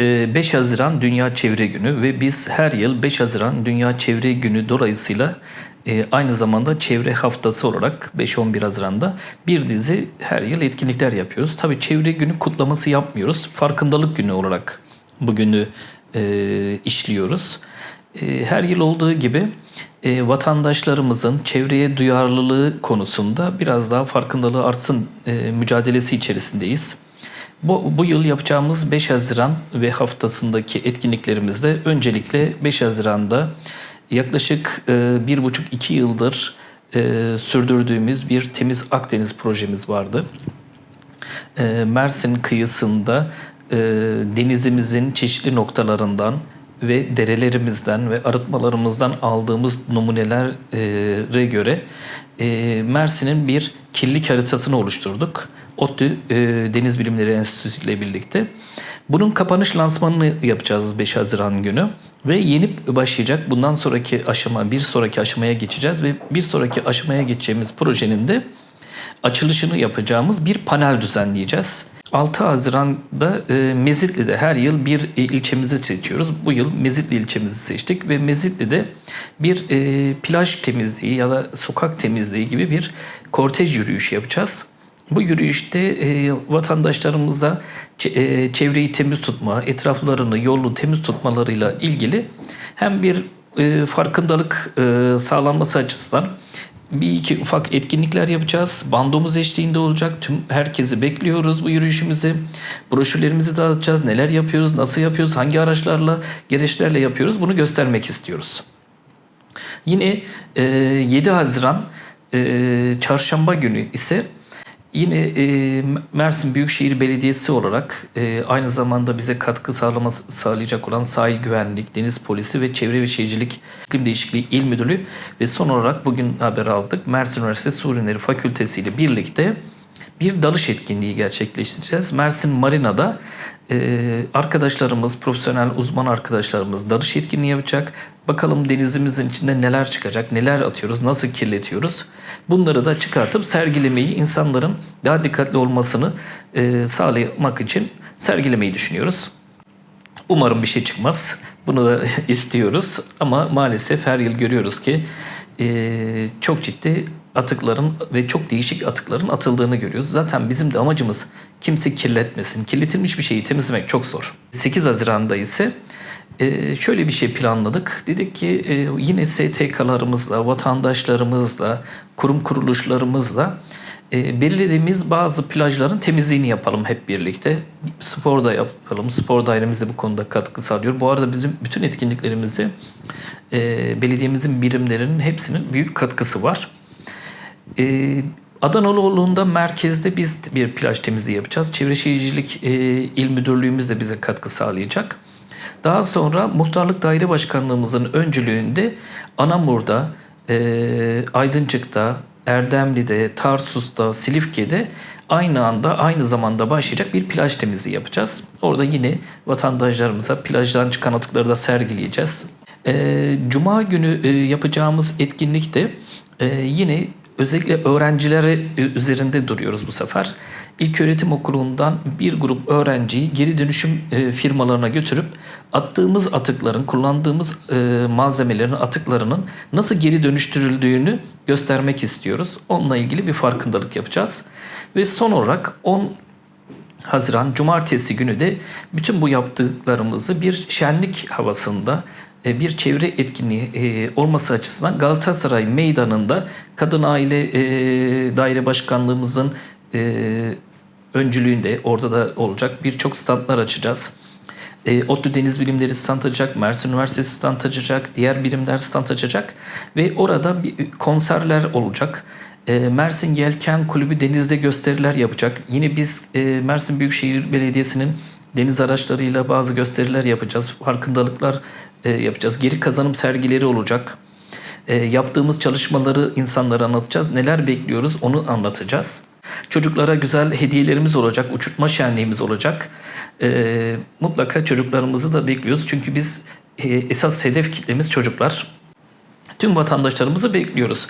Ee, 5 Haziran Dünya Çevre Günü ve biz her yıl 5 Haziran Dünya Çevre Günü dolayısıyla e, aynı zamanda çevre haftası olarak 5-11 Haziran'da bir dizi her yıl etkinlikler yapıyoruz. Tabii çevre günü kutlaması yapmıyoruz. Farkındalık günü olarak bugünü e, işliyoruz. E, her yıl olduğu gibi vatandaşlarımızın çevreye duyarlılığı konusunda biraz daha farkındalığı artsın mücadelesi içerisindeyiz. Bu, bu yıl yapacağımız 5 Haziran ve haftasındaki etkinliklerimizde öncelikle 5 Haziran'da yaklaşık e, bir buçuk iki yıldır e, sürdürdüğümüz bir Temiz Akdeniz projemiz vardı. E, Mersin kıyısında e, denizimizin çeşitli noktalarından ve derelerimizden ve arıtmalarımızdan aldığımız numunelere göre e, Mersin'in bir kirlilik haritasını oluşturduk. ODTÜ e, Deniz Bilimleri Enstitüsü ile birlikte. Bunun kapanış lansmanını yapacağız 5 Haziran günü ve yeni başlayacak. Bundan sonraki aşama, bir sonraki aşamaya geçeceğiz ve bir sonraki aşamaya geçeceğimiz projenin de açılışını yapacağımız bir panel düzenleyeceğiz. 6 Haziran'da e, Mezitli'de her yıl bir e, ilçemizi seçiyoruz. Bu yıl Mezitli ilçemizi seçtik ve Mezitli'de bir e, plaj temizliği ya da sokak temizliği gibi bir kortej yürüyüşü yapacağız. Bu yürüyüşte e, vatandaşlarımıza e, çevreyi temiz tutma, etraflarını, yolunu temiz tutmalarıyla ilgili hem bir e, farkındalık e, sağlanması açısından bir iki ufak etkinlikler yapacağız. Bandomuz eşliğinde olacak. Tüm herkesi bekliyoruz bu yürüyüşümüzü. Broşürlerimizi dağıtacağız. Neler yapıyoruz, nasıl yapıyoruz, hangi araçlarla, gereçlerle yapıyoruz bunu göstermek istiyoruz. Yine e, 7 Haziran çarşamba günü ise yine e, Mersin Büyükşehir Belediyesi olarak e, aynı zamanda bize katkı sağlaması, sağlayacak olan Sahil Güvenlik, Deniz Polisi ve Çevre ve Şehircilik İklim Değişikliği İl Müdürlüğü ve son olarak bugün haber aldık. Mersin Üniversitesi Su Ürünleri Fakültesi ile birlikte bir dalış etkinliği gerçekleştireceğiz. Mersin Marina'da e, arkadaşlarımız, profesyonel uzman arkadaşlarımız dalış etkinliği yapacak. Bakalım denizimizin içinde neler çıkacak, neler atıyoruz, nasıl kirletiyoruz. Bunları da çıkartıp sergilemeyi, insanların daha dikkatli olmasını e, sağlamak için sergilemeyi düşünüyoruz. Umarım bir şey çıkmaz. Bunu da istiyoruz. Ama maalesef her yıl görüyoruz ki e, çok ciddi atıkların ve çok değişik atıkların atıldığını görüyoruz. Zaten bizim de amacımız kimse kirletmesin. Kirletilmiş bir şeyi temizlemek çok zor. 8 Haziran'da ise e, şöyle bir şey planladık. Dedik ki e, yine STK'larımızla, vatandaşlarımızla, kurum kuruluşlarımızla e, belirlediğimiz bazı plajların temizliğini yapalım hep birlikte. Spor da yapalım. Spor dairemiz de bu konuda katkı sağlıyor. Bu arada bizim bütün etkinliklerimizi belediyemizin birimlerinin hepsinin büyük katkısı var. E, Adanalıoğlu'nda merkezde biz bir plaj temizliği yapacağız. Çevre Şehircilik e, İl Müdürlüğümüz de bize katkı sağlayacak. Daha sonra Muhtarlık Daire Başkanlığımızın öncülüğünde Anamur'da, e, Aydıncık'ta, Erdemli'de, Tarsus'ta, Silifke'de aynı anda aynı zamanda başlayacak bir plaj temizliği yapacağız. Orada yine vatandaşlarımıza plajdan çıkan atıkları da sergileyeceğiz. E, Cuma günü e, yapacağımız etkinlikte e, yine özellikle öğrencileri üzerinde duruyoruz bu sefer. İlköğretim okulundan bir grup öğrenciyi geri dönüşüm e, firmalarına götürüp attığımız atıkların, kullandığımız e, malzemelerin, atıklarının nasıl geri dönüştürüldüğünü göstermek istiyoruz. Onunla ilgili bir farkındalık yapacağız. Ve son olarak 10 Haziran Cumartesi günü de bütün bu yaptıklarımızı bir şenlik havasında bir çevre etkinliği e, olması açısından Galatasaray Meydanı'nda Kadın Aile e, Daire Başkanlığımızın öncülüğünde orada da olacak birçok standlar açacağız. ODTÜ Deniz Bilimleri stand açacak, Mersin Üniversitesi stand açacak, diğer birimler stand açacak ve orada bir konserler olacak. Mersin Yelken Kulübü denizde gösteriler yapacak. Yine biz Mersin Büyükşehir Belediyesi'nin deniz araçlarıyla bazı gösteriler yapacağız. Farkındalıklar e, yapacağız. Geri kazanım sergileri olacak. E, yaptığımız çalışmaları insanlara anlatacağız. Neler bekliyoruz onu anlatacağız. Çocuklara güzel hediyelerimiz olacak. Uçurtma şenliğimiz olacak. E, mutlaka çocuklarımızı da bekliyoruz. Çünkü biz e, esas hedef kitlemiz çocuklar. Tüm vatandaşlarımızı bekliyoruz.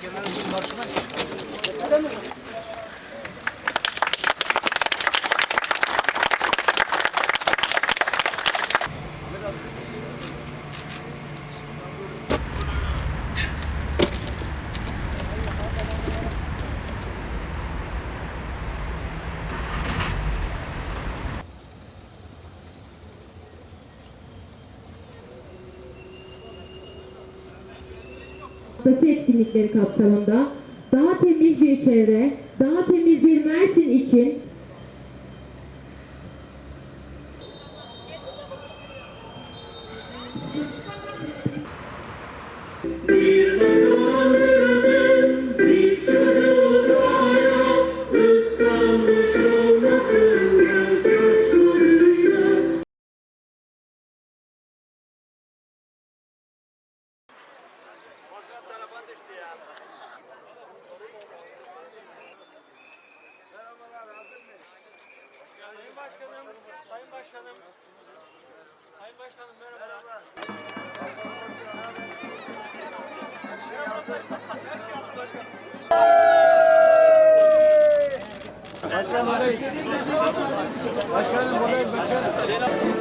Şöyle kenarımızın Haftası etkinlikleri kapsamında daha temiz bir çevre, daha temiz bir Mersin için Sayın Başkanım. Sayın Başkanım merhabalar. İşte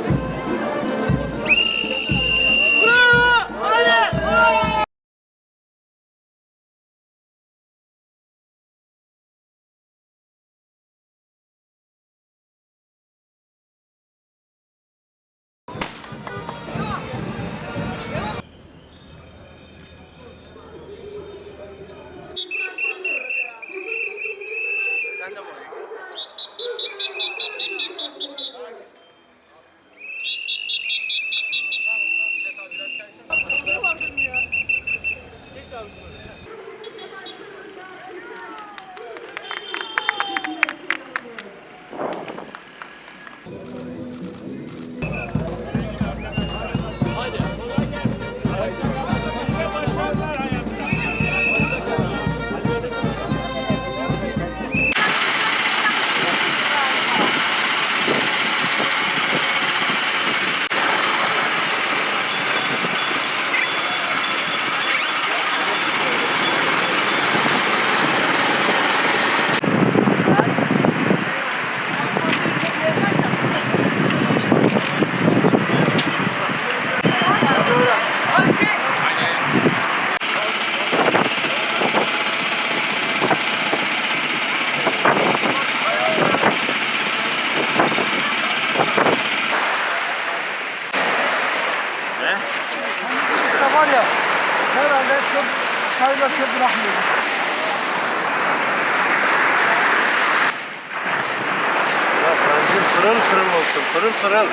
olsun, pırıl pırıl.